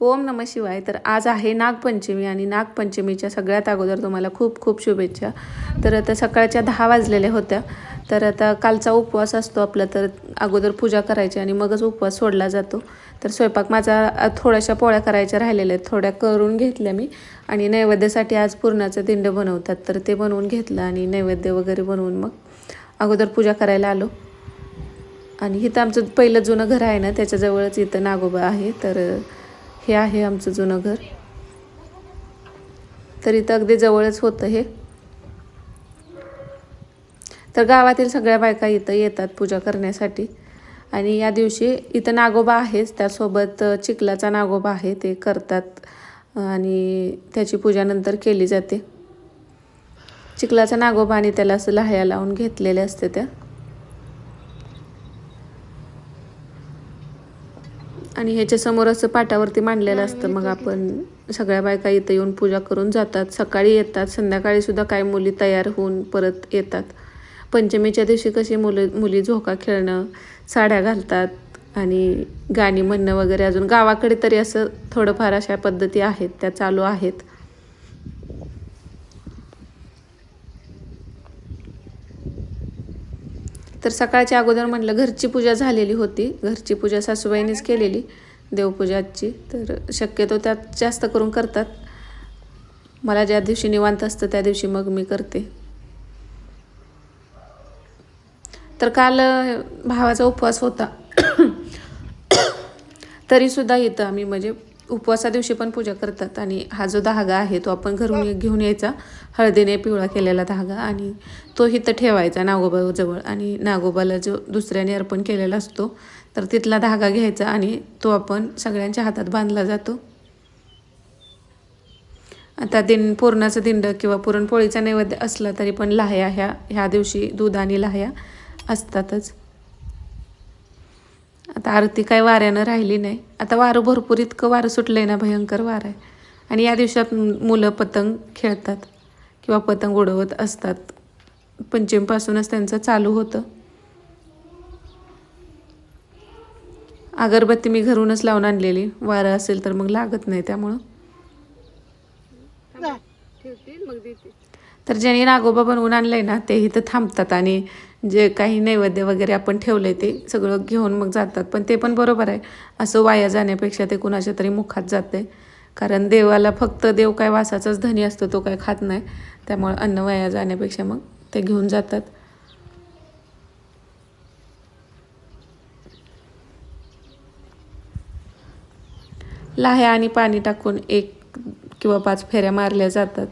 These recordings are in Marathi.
ओम नम शिवाय. तर आज आहे नागपंचमी आणि नागपंचमीच्या सगळ्यात अगोदर तुम्हाला खूप खूप शुभेच्छा. तर आता सकाळच्या दहा वाजलेल्या होत्या. तर आता कालचा उपवास असतो आपला तर अगोदर पूजा करायची आणि मगच उपवास सोडला जातो. तर स्वयंपाक माझा थोड्याशा पोळ्या करायच्या राहिलेल्या आहेत. थोड्या करून घेतल्या मी आणि नैवेद्यासाठी आज पुरणाचं दिंड बनवतात. तर ते बनवून घेतलं आणि नैवेद्य वगैरे बनवून मग अगोदर पूजा करायला आलो. आणि इथं आमचं पहिलं जुनं घर आहे ना त्याच्याजवळच इथं नागोबा आहे. तर हे आहे आमचं जुनं घर. तर इथं अगदी जवळच होतं हे. तर गावातील सगळ्या बायका इथं येतात पूजा करण्यासाठी. आणि या दिवशी इथं नागोबा आहेच त्यासोबत चिखलाचा नागोबा आहे ते करतात. आणि त्याची पूजा नंतर केली जाते. चिखलाचा नागोबा आणि त्याला असं लाह्या लावून घेतलेल्या असते त्या. आणि ह्याच्यासमोर असं पाटावरती मांडलेलं असतं. मग आपण सगळ्या बायका इथं येऊन पूजा करून जातात. सकाळी येतात. संध्याकाळी सुद्धा काही मुली तयार होऊन परत येतात. पंचमीच्या दिवशी कशी मुलं मुली झोका खेळणं साड्या घालतात आणि गाणी म्हणणं वगैरे अजून गावाकडे तरी असं थोडंफार अशा पद्धती आहेत. त्या चालू आहेत. तर सकाळच्या अगोदर म्हटलं घरची पूजा झालेली होती. घरची पूजा सासूबाईनेच केलेली देवपूजाची तर शक्यतो त्यात जास्त करून करतात. मला ज्या दिवशी निवांत असतं त्या दिवशी मग मी करते. तर काल भावाचा उपवास होता. तरीसुद्धा इथं आम्ही म्हणजे उपवासा दिवशी पण पूजा करतात आणि हा जो धागा आहे तो आपण घरून घेऊन यायचा. हळदीने पिवळा केलेला धागा आणि तो इथं ठेवायचा नागोबाजवळ आणि नागोबाला जो दुसऱ्याने अर्पण केलेला असतो तर तिथला धागा घ्यायचा आणि तो आपण सगळ्यांच्या हातात बांधला जातो. आता दिन पूर्णाचं दिंड किंवा पुरणपोळीचा नैवेद्य असला तरी पण लाह्या ह्या ह्या दिवशी दूध आणि लाह्या असतातच. आता आरती काय वाऱ्यानं राहिली नाही. आता वारं भरपूर इतकं वारं सुटलं आहे ना भयंकर वारं आहे. आणि या दिवसात मुलं पतंग खेळतात किंवा पतंग उडवत असतात. पंचमीपासूनच त्यांचं चालू होतं. अगरबत्ती मी घरूनच लावून आणलेली. वारं असेल तर मग लागत नाही त्यामुळं. तर ज्यांनी नागोबा बनवून आणलं आहे ना ते इथं थांबतात आणि जे काही नैवेद्य वगैरे आपण ठेवलंय ते सगळं घेऊन मग जातात. पण ते पण बरोबर आहे. असं वाया जाण्यापेक्षा ते कुणाच्या तरी मुखात जाते कारण देवाला फक्त देव काय वासाचाच धनी असतो तो काय खात नाही. त्यामुळे अन्न वाया जाण्यापेक्षा मग ते घेऊन जातात. लाह्या आणि पाणी टाकून एक किंवा पाच फेऱ्या मारल्या जातात.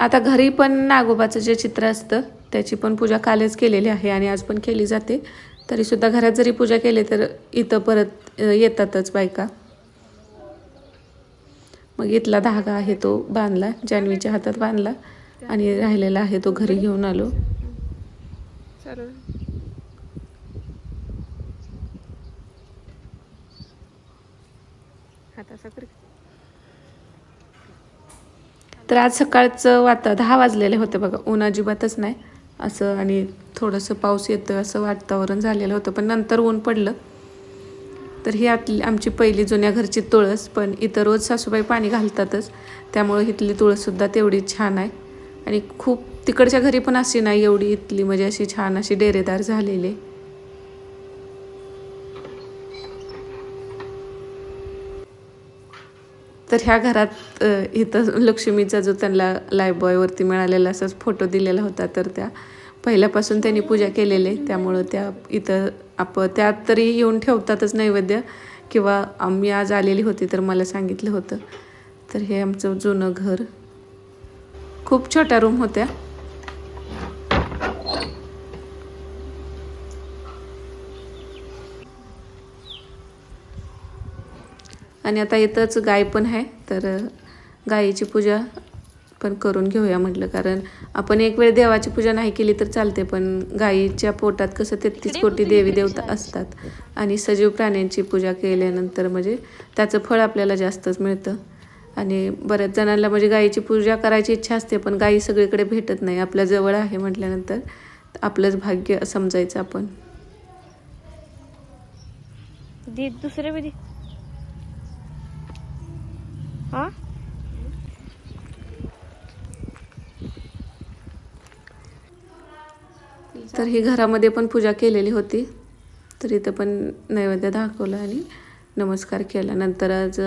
आता घरी पण नागोबाचं जे चित्र असतं त्याची पण पूजा कालच केलेली आहे आणि आज पण केली जाते. तरीसुद्धा घरात जरी पूजा केली तर इथं परत येतातच बायका. मग इथला धागा आहे तो बांधला जान्हवीच्या हातात बांधला आणि राहिलेला आहे तो घरी घेऊन आलो. तर आज सकाळचं वाता दहा वाजलेले होते बघा. ऊन अजिबातच नाही. असं आणि थोडंसं पाऊस येतं असं वातावरण झालेलं होतं. पण नंतर ऊन पडलं. तर ही आतली आमची पहिली जुन्या घरची तुळस. पण इथं रोज सासूबाई पाणी घालतातच. त्यामुळे इथली तुळससुद्धा तेवढी छान आहे. आणि खूप तिकडच्या घरी पण अशी नाही एवढी इथली. म्हणजे अशी छान अशी डेरेदार झालेली. तर ह्या घरात इथं लक्ष्मीचा जो त्यांना लायबॉयवरती मिळालेला असाच फोटो दिलेला होता तर त्या पहिल्यापासून त्यांनी पूजा केलेली आहे. त्यामुळं त्या इथं आप त्यात तरी येऊन ठेवतातच नैवेद्य किंवा आम्ही आज आलेली होती तर मला सांगितलं होतं. तर हे आमचं जुनं घर. खूप छोट्या रूम होत्या. आणि आता इथंच गाय पण आहे तर गायीची पूजा पण करून घेऊया म्हटलं. कारण आपण एक वेळ देवाची पूजा नाही केली तर चालते पण गायीच्या पोटात कसं तेहतीस कोटी देवी देवता असतात. आणि सजीव प्राण्यांची पूजा केल्यानंतर म्हणजे त्याचं फळ आपल्याला जास्तच मिळतं. आणि बऱ्याच जणांना म्हणजे गाईची पूजा करायची इच्छा असते पण गाई सगळीकडे भेटत नाही. आपल्या जवळ आहे म्हटल्यानंतर आपलंच भाग्य समजायचं आपण. दुसरे हा? तर ही घरामध्ये पण पूजा केलेली होती. तर इथं पण नैवेद्य दाखवलं आणि नमस्कार केला. नंतर आज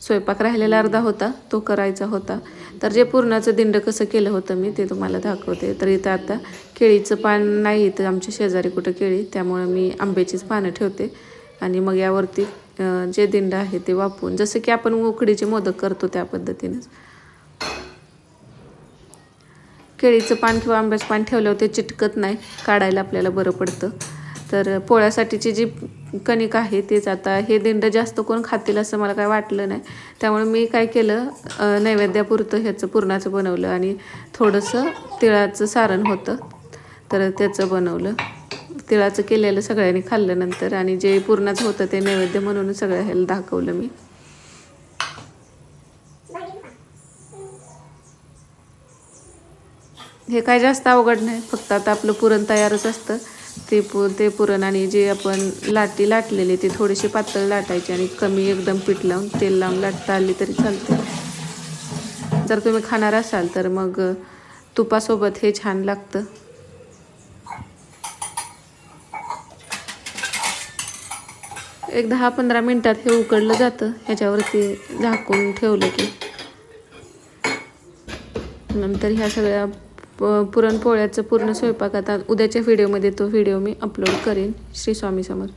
स्वयंपाक राहिलेला अर्धा होता तो करायचा होता. तर जे पूर्णाचं दिंड कसं केलं होतं मी ते तुम्हाला दाखवते. तर इथं आता केळीचं पान नाही इथं आमच्या शेजारी कुठं केळी त्यामुळं मी आंब्याचीच पानं ठेवते. आणि मग यावरती जे दिंड आहे ते वापरून जसं की आपण उकडीचे मोदक करतो त्या पद्धतीनेच. केळीचं पान किंवा आंब्याचं पान ठेवल्यावर ते चिटकत नाही काढायला आपल्याला बरं पडतं. तर पोळ्यासाठीची जी कणिक आहे तेच आता हे दिंड जास्त कोण खातील असं मला काय वाटलं नाही. त्यामुळे मी काय केलं नैवेद्यापुरतं ह्याचं पुरणाचं बनवलं आणि थोडंसं तिळाचं सारण होतं तर त्याचं बनवलं. तिळाचं केलेलं सगळ्यांनी खाल्लं नंतर आणि जे पुरणाचं होतं ते नैवेद्य म्हणून सगळ्या ह्याला दाखवलं मी. हे काय जास्त अवघड नाही फक्त आता आपलं पुरण तयारच असतं. ते पु ते पुरण आणि जे आपण लाटी लाटलेली ती थोडीशी पातळ लाटायची आणि कमी एकदम पीठ लावून तेल लावून लाटता आली तरी चालते. जर तुम्ही खाणार असाल तर मग तुपासोबत हे छान लागतं. एक दहा पंधरा मिनटात हे उकडलं जातं. ह्याच्यावरती झाकून ठेवलं की. नंतर ह्या सगळ्या प- पुरणपोळ्याचं पूर्ण स्वयंपाक आता उद्याच्या व्हिडिओमध्ये तो व्हिडिओ मी अपलोड करेन. श्री स्वामी समर्थ.